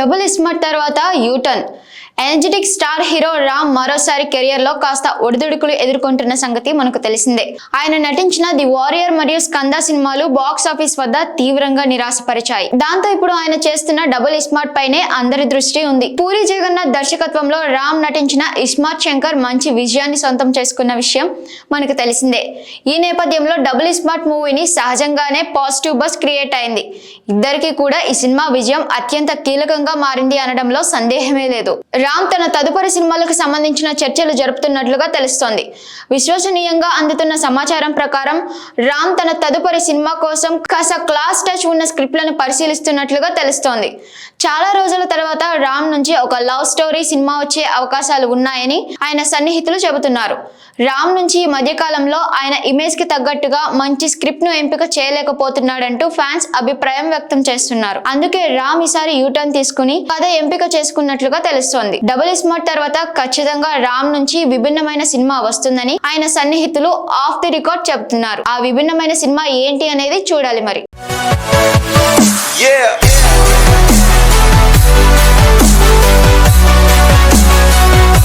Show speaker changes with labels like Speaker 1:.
Speaker 1: Double ఇస్మర్ తర్వాత U-turn. Energetic star hero Ram మరోసారి కెరియర్లో కాస్త ఒడిదుడుకులు ఎదుర్కొంటున్న సంగతి మనకు తెలిసిందే. ఆయన నటించిన ది వారియర్ మరియు స్కంద సినిమాలు బాక్స్ ఆఫీస్ వద్ద తీవ్రంగా నిరాశపరిచాయి. దాంతో ఇప్పుడు ఆయన చేస్తున్న డబుల్ ఇస్మార్ట్ పైనే అందరి దృష్టి ఉంది. పూరి జగన్నాథ్ దర్శకత్వంలో రామ్ నటించిన ఇస్మార్ట్ శంకర్ మంచి విజయాన్ని సొంతం చేసుకున్న విషయం మనకు తెలిసిందే. ఈ నేపథ్యంలో డబుల్ ఇస్మార్ట్ మూవీని సహజంగానే పాజిటివ్ బస్ క్రియేట్ అయింది. ఇద్దరికి కూడా ఈ సినిమా విజయం అత్యంత కీలకంగా మారింది అనడంలో సందేహమే లేదు. రామ్ తన తదుపరి సినిమాలకు సంబంధించిన చర్చలు జరుపుతున్నట్లుగా తెలుస్తోంది. విశ్వసనీయంగా అందుతున్న సమాచారం ప్రకారం రామ్ తన తదుపరి సినిమా కోసం కాస్త క్లాస్ టచ్ ఉన్న స్క్రిప్ట్లను పరిశీలిస్తున్నట్లుగా తెలుస్తోంది. చాలా రోజుల తర్వాత రామ్ నుంచి ఒక లవ్ స్టోరీ సినిమా వచ్చే అవకాశాలు ఉన్నాయని ఆయన సన్నిహితులు చెబుతున్నారు. రామ్ నుంచి ఈ మధ్యకాలంలో ఆయన ఇమేజ్కి తగ్గట్టుగా మంచి స్క్రిప్ట్ను ఎంపిక చేయలేకపోతున్నాడంటూ ఫ్యాన్స్ అభిప్రాయం వ్యక్తం చేస్తున్నారు. అందుకే రామ్ ఈసారి యూటర్న్ తీసుకుని కథ ఎంపిక చేసుకున్నట్లుగా తెలుస్తోంది. డబుల్ స్మార్ట్ తర్వాత ఖచ్చితంగా రామ్ నుంచి విభిన్నమైన సినిమా వస్తుందని ఆయన సన్నిహితులు ఆఫ్ ది రికార్డ్ చెబుతున్నారు. ఆ విభిన్నమైన సినిమా ఏంటి అనేది చూడాలి మరి.
Speaker 2: Yeah.